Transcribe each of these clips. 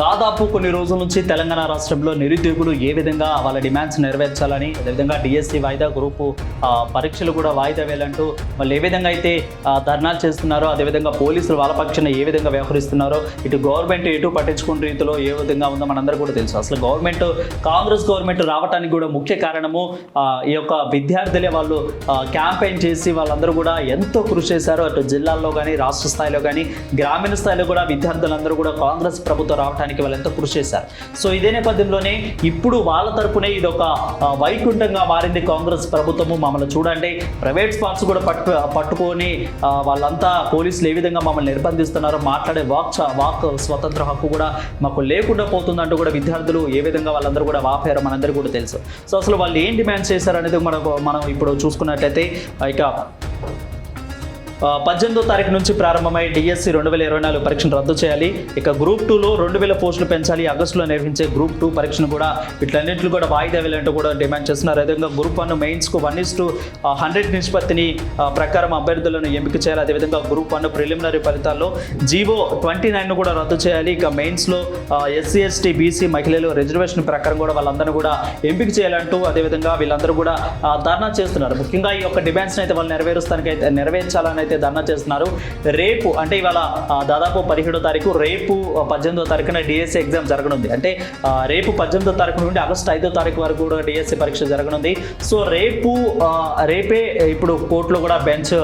దాదాపు కొన్ని రోజుల నుంచి తెలంగాణ రాష్ట్రంలో నిరుద్యోగులు ఏ విధంగా వాళ్ళ డిమాండ్స్ నెరవేర్చాలని అదేవిధంగా డిఎస్సి వాయిదా గ్రూపు పరీక్షలు కూడా వాయిదా వేయాలంటూ వాళ్ళు ఏ విధంగా అయితే ధర్నాలు చేస్తున్నారో అదేవిధంగా పోలీసులు వాళ్ళ పక్షాన ఏ విధంగా వ్యవహరిస్తున్నారో ఇటు గవర్నమెంట్ ఎటు పట్టించుకున్న రీతిలో ఏ విధంగా ఉందో మనందరూ కూడా తెలుసు. అసలు గవర్నమెంట్ కాంగ్రెస్ గవర్నమెంట్ రావడానికి కూడా ముఖ్య కారణము ఈ యొక్క విద్యార్థులే వాళ్ళు క్యాంపెయిన్ చేసి వాళ్ళందరూ కూడా ఎంతో కృషి చేశారు. అటు జిల్లాల్లో కానీ రాష్ట్ర స్థాయిలో కానీ గ్రామీణ స్థాయిలో కూడా విద్యార్థులందరూ కూడా కాంగ్రెస్ ప్రభుత్వం రావడానికి వాళ్ళు ఎంతో కృషి చేశారు. సో ఇదే నేపథ్యంలోనే ఇప్పుడు వాళ్ళ తరపునే ఇది ఒక వైకుంఠంగా మారింది కాంగ్రెస్ ప్రభుత్వము. మమ్మల్ని చూడండి ప్రైవేట్ స్పాట్స్ కూడా పట్టు పట్టుకొని వాళ్ళంతా పోలీసులు ఏ విధంగా మమ్మల్ని నిర్బంధిస్తున్నారో మాట్లాడే వాక్ చ- వాక్ స్వతంత్ర హక్కు కూడా మాకు లేకుండా పోతుందంటూ కూడా విద్యార్థులు ఏ విధంగా వాళ్ళందరూ కూడా వాపారో మనందరికీ కూడా తెలుసు. సో అసలు వాళ్ళు ఏం డిమాండ్ చేశారు అనేది మనకు మనం ఇప్పుడు చూసుకున్నట్లయితే ఇక పద్దెనిమిదో తారీఖు నుంచి ప్రారంభమై డిఎస్సి రెండు వేల ఇరవై నాలుగు పరీక్షను రద్దు చేయాలి. ఇక గ్రూప్ టూలో రెండు వేల పోస్టులు పెంచాలి. ఆగస్టులో నిర్వహించే గ్రూప్ టూ పరీక్షను కూడా వీటన్నింటిని కూడా వాయిదా వేయాలంటూ కూడా డిమాండ్ చేస్తున్నారు. అదేవిధంగా గ్రూప్ వన్ మెయిన్స్కు వన్ ఇస్ టు హండ్రెడ్ నిష్పత్తిని ప్రకారం అభ్యర్థులను ఎంపిక చేయాలి. అదేవిధంగా గ్రూప్ వన్ ప్రిలిమినరీ ఫలితాల్లో జీవో ట్వంటీ నైన్ కూడా రద్దు చేయాలి. ఇక మెయిన్స్లో ఎస్సీ ఎస్టీ బీసీ మహిళలు రిజర్వేషన్ ప్రకారం కూడా వాళ్ళందరూ కూడా ఎంపిక చేయాలంటూ అదేవిధంగా వీళ్ళందరూ కూడా ధర్నా చేస్తున్నారు. ముఖ్యంగా ఈ యొక్క డిమాండ్స్ని అయితే వాళ్ళు నెరవేరుస్తానికి అయితే నెరవేర్చాలని అయితే ధర్నా చేస్తున్నారు. రేపు అంటే ఇవాళ దాదాపు పదిహేడో తారీఖు రేపు పద్దెనిమిదో తారీఖున డిఎస్సి ఎగ్జామ్ జరగనుంది. అంటే రేపు పద్దెనిమిదో తారీఖు నుండి ఆగస్టు ఐదో తారీఖు వరకు కూడా డిఎస్సీ పరీక్ష జరగనుంది. సో రేపు రేపే ఇప్పుడు కోర్టులో కూడా బెంచ్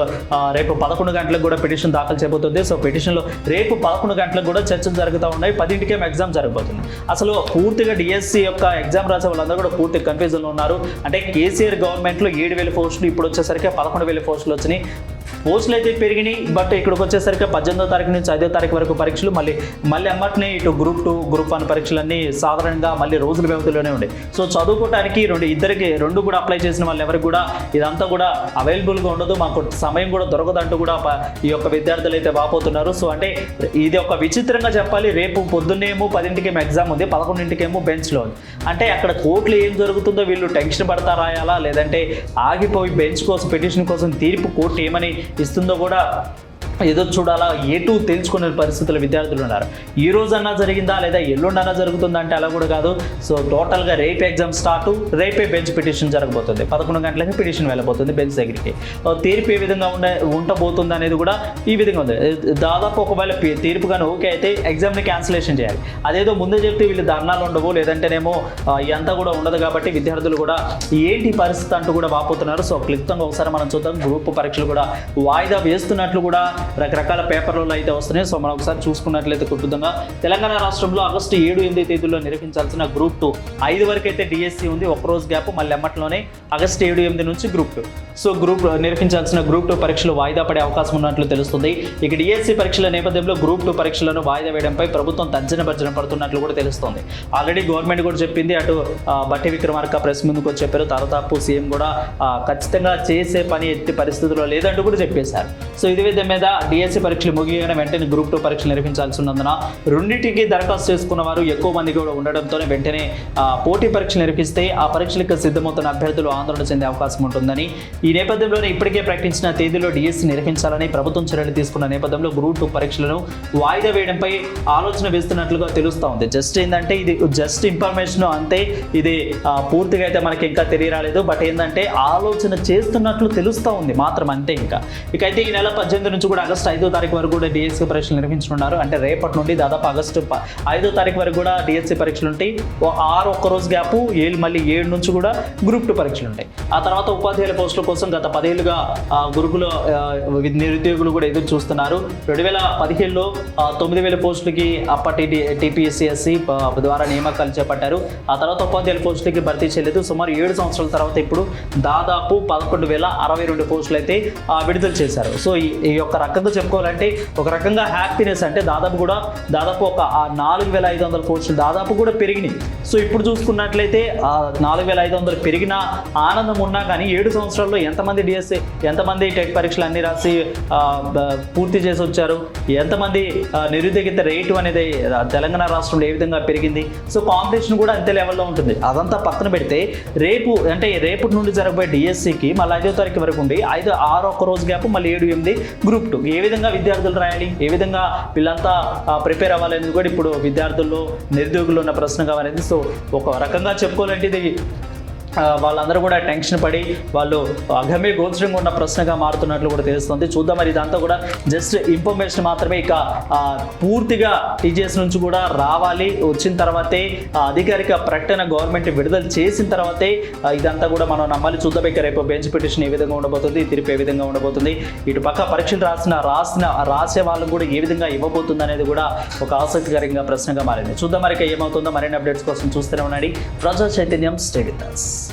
రేపు పదకొండు గంటలకు కూడా పిటిషన్ దాఖలు చేయబోతుంది. సో పిటిషన్లో రేపు పదకొండు గంటలకు కూడా చర్చలు జరుగుతూ ఉన్నాయి. పదింటికేమో ఎగ్జామ్ జరగబోతుంది. అసలు పూర్తిగా డిఎస్సి యొక్క ఎగ్జామ్ రాసే వాళ్ళందరూ కూడా పూర్తి కన్ఫ్యూజన్లో ఉన్నారు. అంటే కేసీఆర్ గవర్నమెంట్లో ఏడు వేల పోస్టులు ఇప్పుడు వచ్చేసరికి పదకొండు వేల పోస్టులు వచ్చినాయి. పోస్టులు అయితే పెరిగినాయి బట్ ఇక్కడికి వచ్చేసరికి పద్దెనిమిదో తారీఖు నుంచి ఐదో తారీఖు వరకు పరీక్షలు మళ్ళీ మళ్ళీ అమ్మట్నే ఇటు గ్రూప్ టూ గ్రూప్ వన్ పరీక్షలన్నీ సాధారణంగా మళ్ళీ రోజుల వ్యవధిలోనే ఉండే. సో చదువుకోవడానికి రెండు ఇద్దరికి రెండు కూడా అప్లై చేసిన వాళ్ళు ఎవరికి కూడా ఇదంతా కూడా అవైలబుల్గా ఉండదు మాకు సమయం కూడా దొరకదంటూ కూడా ఈ యొక్క విద్యార్థులు అయితే వాపోతున్నారు. సో అంటే ఇది ఒక విచిత్రంగా చెప్పాలి రేపు పొద్దున్నేమో పదింటికేమో ఎగ్జామ్ ఉంది పదకొండింటికేమో బెంచ్లో అంటే అక్కడ కోర్టులో ఏం జరుగుతుందో వీళ్ళు టెన్షన్ పడతా రాయాలా లేదంటే ఆగిపోయి బెంచ్ కోసం పిటిషన్ కోసం తీర్పు కోర్టు ఏమని ఇస్తుందో కూడా ఏదో చూడాలా? ఎటు తెలుసుకునే పరిస్థితుల్లో విద్యార్థులు ఉన్నారు? ఈ రోజన్నా జరిగిందా లేదా ఎల్లుండన్నా జరుగుతుందా అంటే అలా కూడా కాదు. సో టోటల్గా రేపు ఎగ్జామ్ స్టార్ట్ రేపే బెంచ్ పిటిషన్ జరగబోతుంది. పదకొండు గంటలకి పిటిషన్ వెళ్ళబోతుంది బెంచ్ దగ్గరికి. తీర్పు ఏ విధంగా ఉండ ఉండబోతుంది అనేది కూడా ఈ విధంగా ఉంది. దాదాపు ఒకవేళ తీర్పు కానీ ఓకే అయితే ఎగ్జామ్ని క్యాన్సిలేషన్ చేయాలి. అదేదో ముందే చెప్తే వీళ్ళు ధర్నాలు ఉండవు లేదంటేనేమో ఇదంతా కూడా ఉండదు కాబట్టి విద్యార్థులు కూడా ఏంటి పరిస్థితి అంటూ కూడా వాపోతున్నారు. సో క్లుప్తంగా ఒకసారి మనం చూద్దాం. గ్రూప్ పరీక్షలు కూడా వాయిదా వేస్తున్నట్లు కూడా రకరకాల పేపర్లలో అయితే వస్తున్నాయి. సో మనం ఒకసారి చూసుకున్నట్లయితే కుటుంబంగా తెలంగాణ రాష్ట్రంలో ఆగస్టు ఏడు ఎనిమిది తేదీల్లో నిర్వహించాల్సిన గ్రూప్ టూ. ఐదు వరకు అయితే డిఎస్సి ఉంది ఒక రోజు గ్యాప్ మళ్ళీ ఎమ్మట్లోనే ఆగస్టు ఏడు ఎనిమిది నుంచి గ్రూప్ టూ. సో గ్రూప్ నిర్వహించాల్సిన గ్రూప్ టూ పరీక్షలు వాయిదా పడే అవకాశం ఉన్నట్లు తెలుస్తుంది. ఇక డిఎస్సి పరీక్షల నేపథ్యంలో గ్రూప్ టూ పరీక్షలను వాయిదా వేయడంపై ప్రభుత్వం తర్జన భర్జన పడుతున్నట్లు కూడా తెలుస్తుంది. ఆల్రెడీ గవర్నమెంట్ కూడా చెప్పింది అటు బట్టి విక్రమార్క ప్రెస్ ముందుకు వచ్చి చెప్పారు. దాదాపు సీఎం కూడా ఖచ్చితంగా చేసే పని ఎత్తి పరిస్థితుల్లో లేదంటూ కూడా చెప్పేశారు. సో ఇది విధం మీద డిఎస్సి పరీక్షలు ముగియన వెంటనే గ్రూప్ టూ పరీక్షలు నిర్వహించాల్సి ఉన్నందున రెండింటికి దరఖాస్తు చేసుకున్న వారు ఎక్కువ మంది కూడా ఉండడంతోనే వెంటనే పోటీ పరీక్షలు నిర్వహిస్తే ఆ పరీక్షలకు సిద్ధమవుతున్న అభ్యర్థులు ఆందోళన చెందే అవకాశం ఉంటుందని. ఈ నేపథ్యంలోనే ఇప్పటికే ప్రకటించిన తేదీలో డిఎస్సి నిర్వహించాలని ప్రభుత్వం చర్యలు తీసుకున్న నేపథ్యంలో గ్రూప్ టూ పరీక్షలను వాయిదా వేయడంపై ఆలోచన వేస్తున్నట్లుగా తెలుస్తూ ఉంది. జస్ట్ ఏంటంటే ఇది జస్ట్ ఇన్ఫర్మేషన్ అంతే. ఇది పూర్తిగా అయితే మనకి ఇంకా తెలియరాలేదు. బట్ ఏంటంటే ఆలోచన చేస్తున్నట్లు తెలుస్తూ ఉంది. మాత్రం అంతే ఇంకా. ఇక అయితే ఈ నెల పద్దెనిమిది నుంచి కూడా ఆగస్టు ఐదో తారీఖు వరకు కూడా డిఎస్సి పరీక్షలు నిర్వహించనున్నారు. అంటే రేపటి నుండి దాదాపు ఆగస్టు ఐదో తారీఖు వరకు కూడా డిఎస్సి పరీక్షలు ఉంటాయి. ఆరు ఒక్క రోజు గ్యాప్ ఏళ్ళు మళ్ళీ ఏడు నుంచి కూడా గ్రూప్ టూ పరీక్షలు ఉంటాయి. ఆ తర్వాత ఉపాధ్యాయుల పోస్టుల కోసం గత పదేళ్ళుగా గురుకుల నిరుద్యోగులు కూడా ఎదురు చూస్తున్నారు. రెండు వేల పదిహేడులో తొమ్మిది వేల పోస్టులకి అప్పటి టీపీఎస్సిఎస్సి ద్వారా నియామకాలు చేపట్టారు. ఆ తర్వాత ఉపాధ్యాయుల పోస్టులకి భర్తీ చేయలేదు. సుమారు ఏడు సంవత్సరాల తర్వాత ఇప్పుడు దాదాపు పదకొండు వేల అరవై రెండు పోస్టులు అయితే విడుదల చేశారు. సో ఈ ఈ యొక్క రకంగా చెప్పుకోవాలంటే ఒక రకంగా హ్యాపీనెస్ అంటే దాదాపు కూడా దాదాపు ఒక నాలుగు వేల ఐదు వందల కోట్లు దాదాపు కూడా పెరిగినాయి. సో ఇప్పుడు చూసుకున్నట్లయితే ఆ నాలుగు వేల ఐదు వందలు పెరిగిన ఆనందం ఉన్నా కానీ ఏడు సంవత్సరాల్లో ఎంతమంది డిఎస్సి ఎంతమంది టెట్ పరీక్షలు అన్ని రాసి పూర్తి చేసి వచ్చారు? ఎంతమంది నిరుద్యోగిత రేటు అనేది తెలంగాణ రాష్ట్రంలో ఏ విధంగా పెరిగింది? సో కాంపిటీషన్ కూడా అంతే లెవెల్లో ఉంటుంది. అదంతా పక్కన పెడితే రేపు అంటే రేపటి నుండి జరగబోయే డిఎస్సికి మళ్ళీ ఐదో తారీఖు వరకు ఉండి ఐదు ఆరు ఒక్క రోజు గ్యాప్ మళ్ళీ ఏడు ఎనిమిది గ్రూప్ టూ ఏ విధంగా విద్యార్థులు రాయాలి? ఏ విధంగా వీళ్ళంతా ప్రిపేర్ అవ్వాలనేది కూడా ఇప్పుడు విద్యార్థుల్లో నిరుద్యోగులు ఉన్న ప్రశ్నగా అనేది సో ఒక రకంగా చెప్పుకోవాలంటే ఇది వాళ్ళందరూ కూడా టెన్షన్ పడి వాళ్ళు అగమ్య గోచరంగా ఉన్న ప్రశ్నగా మారుతున్నట్లు కూడా తెలుస్తుంది. చూద్దాం మరి ఇదంతా కూడా జస్ట్ ఇన్ఫర్మేషన్ మాత్రమే. ఇక పూర్తిగా టీజీఎస్ నుంచి కూడా రావాలి. వచ్చిన తర్వాతే అధికారిక ప్రకటన గవర్నమెంట్ విడుదల చేసిన తర్వాతే ఇదంతా కూడా మనం నమ్మాలి. చూద్దాం ఇక రేపు బెంచ్ పిటిషన్ ఏ విధంగా ఉండబోతుంది తీర్పు ఏ విధంగా ఉండబోతుంది. ఇటు పక్క పరీక్షలు రాసిన రాసిన రాసే వాళ్ళకు కూడా ఏ విధంగా ఇవ్వబోతుంది అనేది కూడా ఒక ఆసక్తికరంగా ప్రశ్నగా మారింది. చూద్దాం మరి ఇక ఏమవుతుందో మరిన్ని అప్డేట్స్ కోసం చూస్తూనే ఉండండి. ప్రజా చైతన్యం స్టే us.